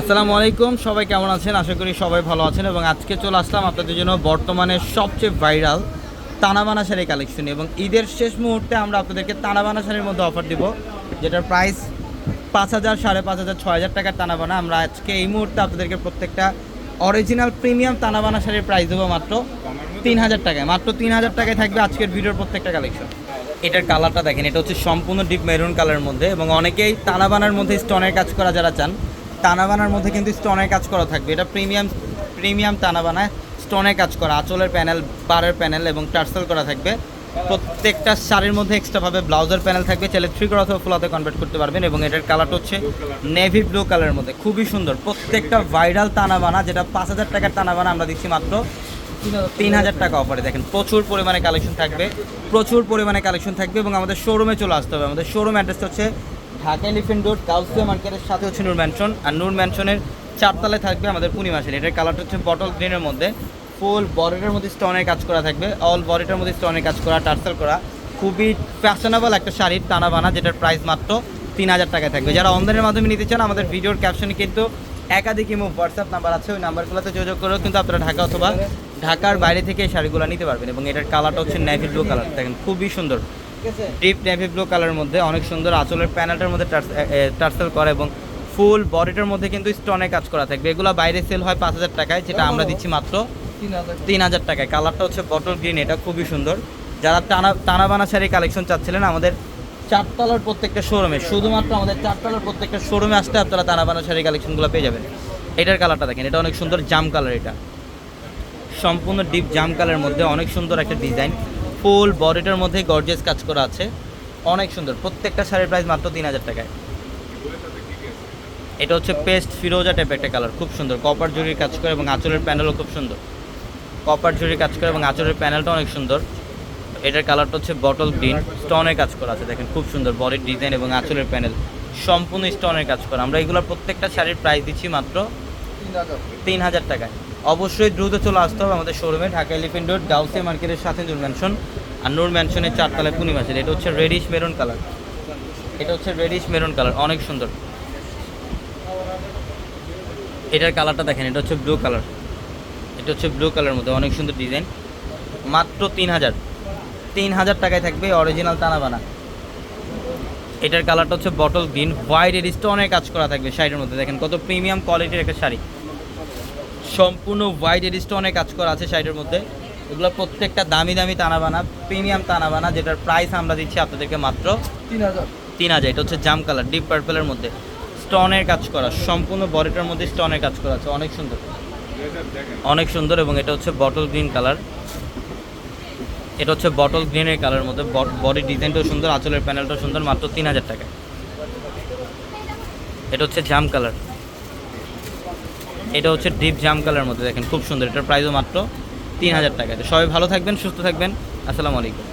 আসসালামু আলাইকুম সবাই কেমন আছেন? আশা করি সবাই ভালো আছেন এবং আজকে চলে আসলাম আপনাদের জন্য বর্তমানে সবচেয়ে ভাইরাল তানাবানা শাড়ি কালেকশন এবং ঈদের শেষ মুহূর্তে আমরা আপনাদেরকে তানাবানা শাড়ির মধ্যে অফার দিব, যেটার প্রাইস পাঁচ হাজার সাড়ে পাঁচ হাজার ছয় হাজার টাকার তানাবানা আমরা আজকে এই মুহূর্তে আপনাদেরকে প্রত্যেকটা অরিজিনাল প্রিমিয়াম তানাবানা শাড়ির প্রাইস দেবো মাত্র তিন হাজার টাকায়। মাত্র তিন হাজার টাকায় থাকবে আজকের ভিডিওর প্রত্যেকটা কালেকশন। এটার কালারটা দেখেন, এটা হচ্ছে সম্পূর্ণ ডিপ মেরুন কালারের মধ্যে এবং অনেকেই তানাবানার মধ্যে স্টোনের কাজ করা যারা চান তানাবানার মধ্যে কিন্তু স্টোনের কাজ করা থাকবে। এটা প্রিমিয়াম প্রিমিয়াম তানাবানায় স্টোনের কাজ করা, আঁচলের প্যানেল, বারের প্যানেল এবং টার্সেল করা থাকবে। প্রত্যেকটা শাড়ির মধ্যে এক্সট্রাভাবে ব্লাউজের প্যানেল থাকবে, চাইলে থ্রি করা অথবা ফুলাতে কনভার্ট করতে পারবেন এবং এটার কালারটা হচ্ছে নেভি ব্লু কালারের মধ্যে। খুবই সুন্দর। প্রত্যেকটা ভাইরাল তানাবানা, যেটা পাঁচ হাজার টাকার তানাবানা আমরা দিচ্ছি মাত্র তিন হাজার টাকা অফারে দেখেন, প্রচুর পরিমাণে কালেকশন থাকবে, প্রচুর পরিমাণে কালেকশন থাকবে এবং আমাদের শোরুমে চলে আসতে হবে। আমাদের শোরুম অ্যাড্রেস হচ্ছে ঢাকা এলিফেন্ট রোড গাউসিয়া মার্কেটের সাথে হচ্ছে নূর ম্যানশন আর নূর ম্যানশনের চারতলায় থাকবে আমাদের পূর্ণিমা শাড়ি এটার কালারটা হচ্ছে বটল গ্রিনের মধ্যে। ফুল বডিটার মধ্যে স্টোনের কাজ করা থাকবে। অল বডিটার মধ্যে স্টোনের কাজ করা, টার্সেল করা। খুবই ফ্যাশনেবল একটা শাড়ির টানা বানা যেটার প্রাইস মাত্র তিন হাজার টাকায় থাকবে। যারা অনলাইনের মাধ্যমে নিতে চান, আমাদের ভিডিওর ক্যাপশনে কিন্তু একাধিক ইমো হোয়াটসঅ্যাপ নাম্বার আছে। ওই নাম্বারগুলোতে যোগাযোগ করেও কিন্তু আপনারা ঢাকা অথবা ঢাকার বাইরে থেকে এই শাড়িগুলো নিতে পারবেন। এবং এটার কালারটা হচ্ছে নেভি ব্লু কালার দেখেন, খুবই সুন্দর। ডিপ নেভি ব্লু কালারের মধ্যে অনেক সুন্দর আঁচলের প্যানেলটার মধ্যে টার্সেল করা এবং ফুল বডিটার মধ্যে কিন্তু স্টোনে কাজ করা থাকবে। এগুলো বাইরে সেল হয় পাঁচ হাজার টাকায় যেটা আমরা দিচ্ছি মাত্র তিন হাজার টাকায়। কালারটা হচ্ছে বটল গ্রিন এটা খুবই সুন্দর। যারা টানা টানাবানা শাড়ি কালেকশন চাচ্ছিলেন আমাদের চারতলার প্রত্যেকটা শোরুমে শুধুমাত্র আমাদের চারতলার প্রত্যেকটা শোরুমে আসতে আপনারা টানাবানা শাড়ি কালেকশনগুলো পেয়ে যাবেন। এটার কালারটা দেখেন এটা অনেক সুন্দর জাম কালার এটা। সম্পূর্ণ ডিপ জাম কালারের মধ্যে অনেক সুন্দর একটা ডিজাইন ফুল বডিটার মধ্যে গর্জেস কাজ করা আছে। অনেক সুন্দর। প্রত্যেকটা শাড়ির প্রাইস মাত্র তিন হাজার টাকায়। এটা হচ্ছে পেস্ট ফিরোজা টাইপের একটা কালার খুব সুন্দর। কপার জরির কাজ করে এবং আঁচলের প্যানেলও খুব সুন্দর। কপার জরির কাজ করে এবং আঁচলের প্যানেলটা অনেক সুন্দর। এটার কালারটা হচ্ছে বটল গ্রিন স্টোনের কাজ করা আছে। দেখেন, খুব সুন্দর বডির ডিজাইন এবং আঁচলের প্যানেল সম্পূর্ণ স্টোনের কাজ করা। আমরা এগুলোর প্রত্যেকটা শাড়ির প্রাইস দিচ্ছি মাত্র তিন হাজার টাকায়। অবশ্যই দ্রুত চলে আসতে হবে আমাদের শোরুমে ঢাকা এলিফেন্ট রোড গাউসে মার্কেটের সাথে নূর ম্যানশন আর নূর ম্যানশনের চারতলায় পূর্ণিমাসের এটা হচ্ছে রেডিশ মেরুন কালার এটা হচ্ছে রেডিশ মেরুন কালার অনেক সুন্দর। এটার কালারটা দেখেন। এটা হচ্ছে ব্লু কালার এটা হচ্ছে ব্লু কালারের মধ্যে অনেক সুন্দর ডিজাইন মাত্র তিন হাজার। তিন হাজার টাকায় থাকবে অরিজিনাল তানাবানা। এটার কালারটা হচ্ছে বটল গ্রিন হোয়াইট এর স্টোনের কাজ করা থাকবে। শাড়ির মধ্যে দেখেন কত প্রিমিয়াম কোয়ালিটির একটা শাড়ি। সম্পূর্ণ হোয়াইট এর স্টোনে কাজ করা আছে শাড়ির মধ্যে। এগুলো প্রত্যেকটা দামি দামি তানাবানা প্রিমিয়াম তানাবানা যেটার প্রাইস আমরা দিচ্ছি আপনাদেরকে মাত্র তিন হাজার। তিন হাজার। এটা হচ্ছে জাম কালার ডিপ পার্পেলের মধ্যে। স্টোনের কাজ করা সম্পূর্ণ বডিটার মধ্যে স্টোনের কাজ করা আছে। অনেক সুন্দর। অনেক সুন্দর এবং এটা হচ্ছে বটল গ্রিন কালার এটা হচ্ছে বটল গ্রিনের কালারের মধ্যে। বডি ডিজাইনটাও সুন্দর আঁচলের প্যানেলটাও সুন্দর মাত্র তিন হাজার টাকা এটা হচ্ছে জাম কালার এটা হচ্ছে ডিপ জাম কালার মধ্যে দেখেন, খুব সুন্দর। এটার প্রাইসও মাত্র তিন হাজার টাকা। সবাই ভালো থাকবেন, সুস্থ থাকবেন। আসসালামু আলাইকুম।